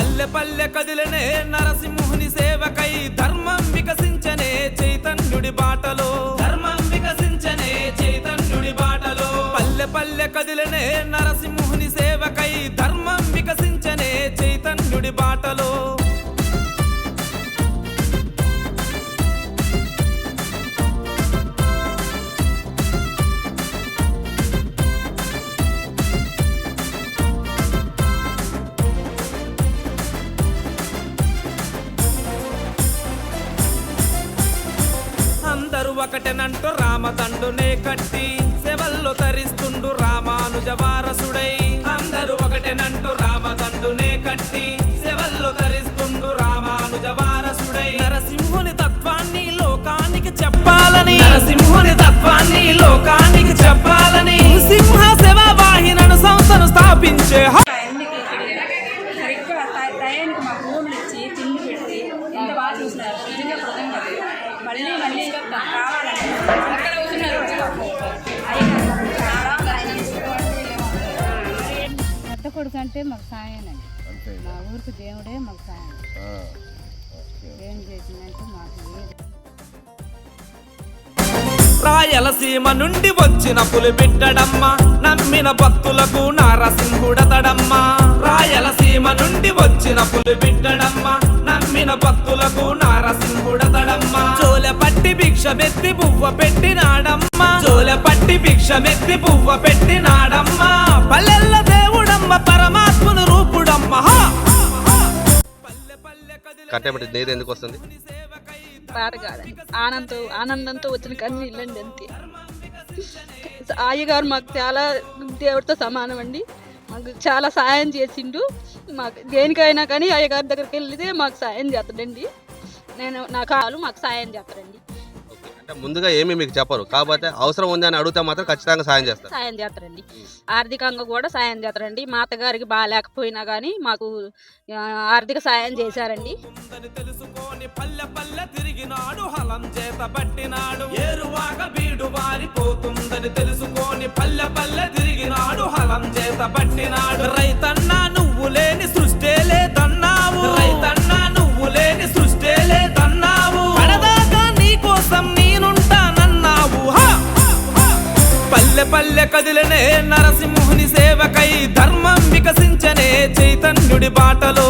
పల్లె కదిలనే నరసింహుని సేవకై ధర్మం వికసించనే చైతన్యుడి బాటలో. ధర్మం వికసించనే చైతన్యుడి బాటలో. పల్లె పల్లె కదిలనే నరసింహుని సేవకై ధర్మం వికసించనే చైతన్యుడి బాటలో. ఒకటెనంటూ రామదండునే కట్టి సెవల్లో తరిస్తుండు రామానుజ వారసుడై. అందరూ ఒకటెనంటూ పెద్ద కొడుకు అంటే మాకు సాయనండి. మా ఊరికి దేవుడే మాకు సాయం ఏం చేసిందంటే మాకు రాయలసీమ నుండి వచ్చిన పులి బిడ్డడమ్మ నమ్మిన భక్తులకు నారసింహుడతడమ్మ. రాయలసీమ నుండి వచ్చిన పులి బిడ్డడమ్మ నమ్మిన భక్తులకు జోలె పట్టి భిక్ష మెత్తి పువ్వ పెట్టినాడమ్మ. జోలె పట్టి భిక్ష మెత్తి పువ్వ పెట్టినాడమ్మ. పల్లెల్ల దేవుడమ్మ పరమాత్ముని రూపుడమ్మ. హా! పల్లె పల్లె కదిలే కట్టెబట్టి నీరు ఎందుకు వస్తుంది? పాట కాదండి ఆనందంతో ఆనందంతో వచ్చిన కన్నీళ్ళండి అంతే. అయ్యగారు మాకు చాలా దేవుడితో సమానం అండి. మాకు చాలా సాయం చేసిండు. మాకు దేనికైనా కానీ అయ్యగారి దగ్గరికి వెళ్తే మాకు సాయం చేస్తాడండి. నేను నా కాలు మాకు సాయం చేస్తాడండి. ముందుగా ఏమీ మీకు చెప్పరు. కాకపోతే అవసరం ఉంది అని అడిగితే మాత్రం ఖచ్చితంగా సాయం చేస్తారు. సాయం చేస్తారండి. ఆర్థికంగా కూడా సాయం చేస్తారండి. మా అత్తగారికి బాగాలేకపోయినా కానీ మాకు ఆర్థిక సాయం చేశారండి. తెలుసుకొని పల్లె పల్లె తిరిగినాడు హలం చేత పట్టినాడు. ఏరువాక బీడు వారిపోతుందని తెలుసుకొని పల్లె పల్లె కదిలనే నరసింహుని సేవకై ధర్మం వికసించనే చైతన్యుడి బాటలో.